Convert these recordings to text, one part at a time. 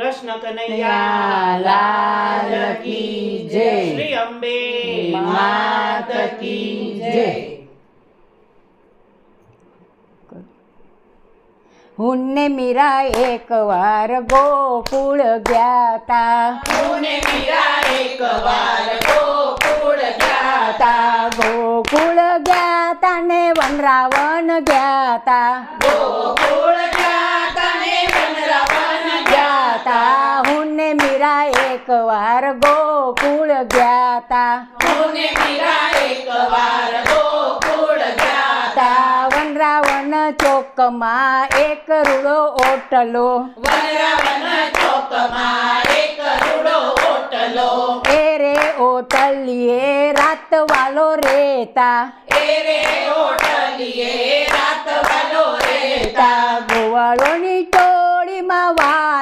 કૃષ્ણ કનૈયા લાલ કી જય. શ્રી અંબે માત કી જય હુન્ને મીરા એક વાર ગોકુળ ગયા તા પુણે મીરા એક વાર ગોકુળ ગયા તા ગોકુળ ગયા તા ને વનરાવન ગયા તા ગોકુળ ગયા તને વનરાવન ગયા તા હુન્ને મીરા એક વાર ગોકુળ ગયા તા પુણે મીરા એકવાર ગોકુળ ગયા તા વનરાવન ચોકમાં એક રૂડો ઓટલો. વનરાવન ચોકમાં એક રૂડો ઓટલો. એ રે ઓટલીએ રાત વાલો રેતા. એ રે ઓટલીએ રાત વાલો રેતા. ગોવાળોની ટોળીમાં વાલો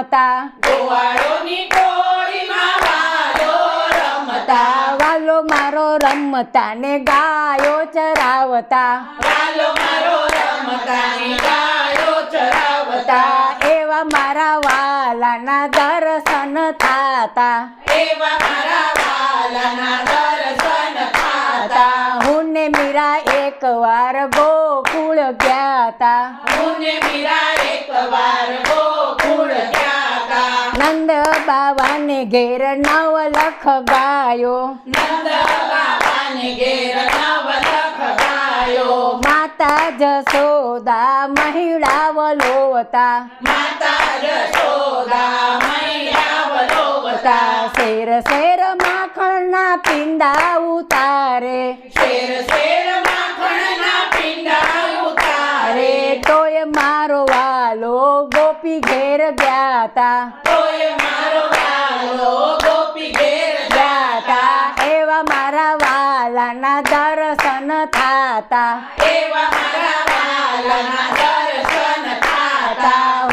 રમતા. ગોવાળોની ટોળીમાં વાલો રમતા. વાલો મારો રમતા ને ગાયો ચરાવતા. વાલો મારો રમતા ને ગાયો ચરાવતા. એવા મારા વાલાના દર્શન થાતા. એવા મારા વાલાના દર્શન થાતા. હું ને મીરા એક વાર ગોકુળ ગયા તા મુને મીરા એક વાર ગોકુળ ગયા તા નંદ બાવાને ઘેર નવ લખ ગાયો. માતા જશોદા મૈયા વલોતા શેર શેર માખણના પિંડા ઉતારે. શેર શેર જાતા. એવા મારા વાલાના દર્શન થાતા.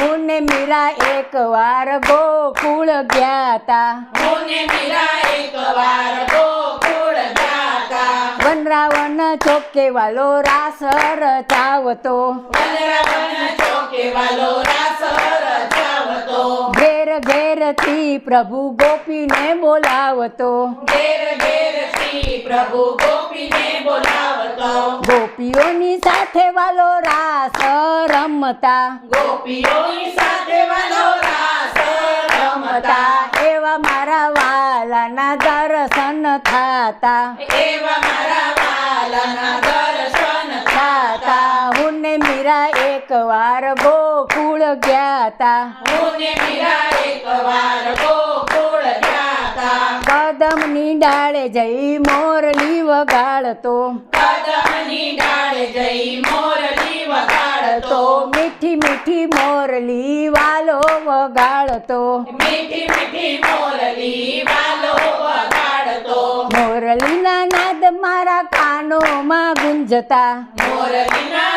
હું ને મીરા એક વાર ગોકુળ ગયા તા વનરાવન ચોકે વાલો રાસ રચાવતો. વનરાવન ઘેર ઘેરથી પ્રભુ ગોપીને બોલાવતો. ઘેર ઘેરથી પ્રભુ ગોપીને બોલાવતો. ગોપીઓની સાથે વાલો રાસ રમતા. ગોપીઓની સાથે વાલો રાસ રમતા. એવા મારા વાલાના દર્શન થાતા. એવા મારા વાલાના મીરા એક વાર ગોકુળ ગયા તા. કદમની ડાળે જઈ મોરલી વગાડતો. મીઠી મીઠી મોરલી વાલો વગાડતો. મીઠી મીઠી મોરલી વાલો વગાડતો. મોરલીના નાદ મારા કાનોમાં ગુંજતા. મોરલીના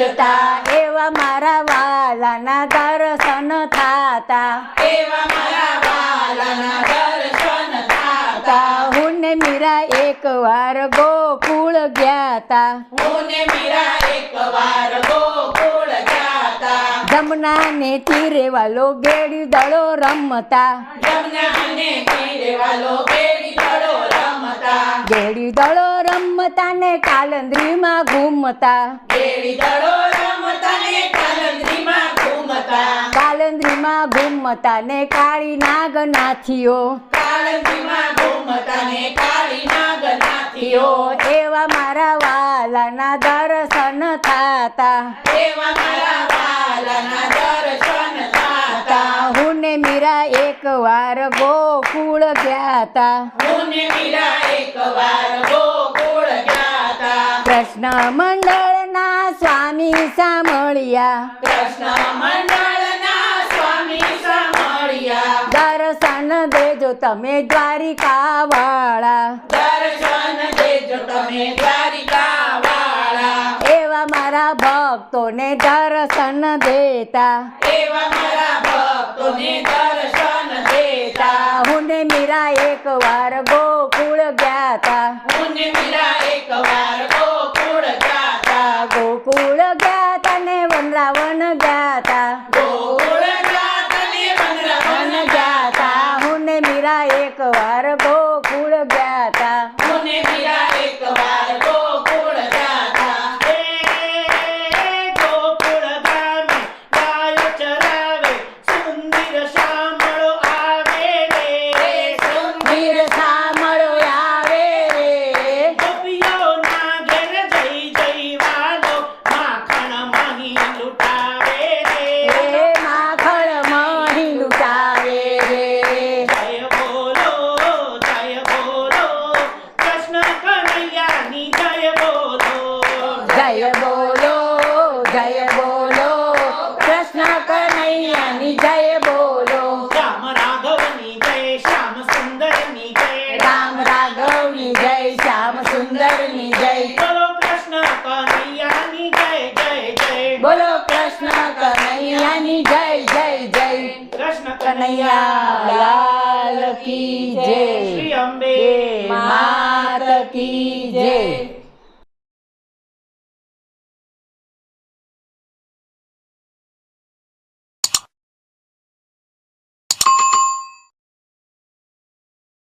કાનોમાં એવા મારા વાલાના દર્શન થાતા. એવા મારા વાલાના દર્શન થાતા. તા હું મીરા એક વાર ગોકુળ ગયા તા મુને મીરા એક વાર ગોકુળ જાતા જમના ને તીરે વાલો ગેડી દળો રમતા. જમનાને તીરે વાલો બેડી દળો રમતા. ગેડી દળો રમતા ને કાલંદરીમાં ઘૂમતા. બેડી દડો રમતા ને કાલંદરીમાં ઘૂમતા. કાલંદરીમાં ઘૂમતા ને કાળી નાગ નાથીઓ કાલંદરીમાં ઘૂમતા ને કાળી નાગ નાથીઓ એવા મારા વાલાના દર્શન થાતા. એવા મારા વાલાના દર્શન થાતા. હું ને મીરા એક વાર ગોકુળ ગયા હતા મુને મીરા એક વાર ગોકુળ જાતા કૃષ્ણ મંડળના સ્વામી સાંભળ્યા કૃષ્ણ મંડળના સ્વામી સાંભળ્યા દર્શન દેજો તમે દ્વારિકા વાળા દર્શન દેજો તમે દ્વારિકા વાળા એવા મારા ભક્તોને દર્શન દેતા એવા મારા ભક્તોને દર્શન દેતા હું ને મીરા એક વાર ગોકુળ ગયા તા મુને મીરા એક વાર બોલો કૃષ્ણ કનૈયાની જય જય જય. કૃષ્ણ કનૈયા લાલ કી જય. શ્રી અંબે માત કી જય.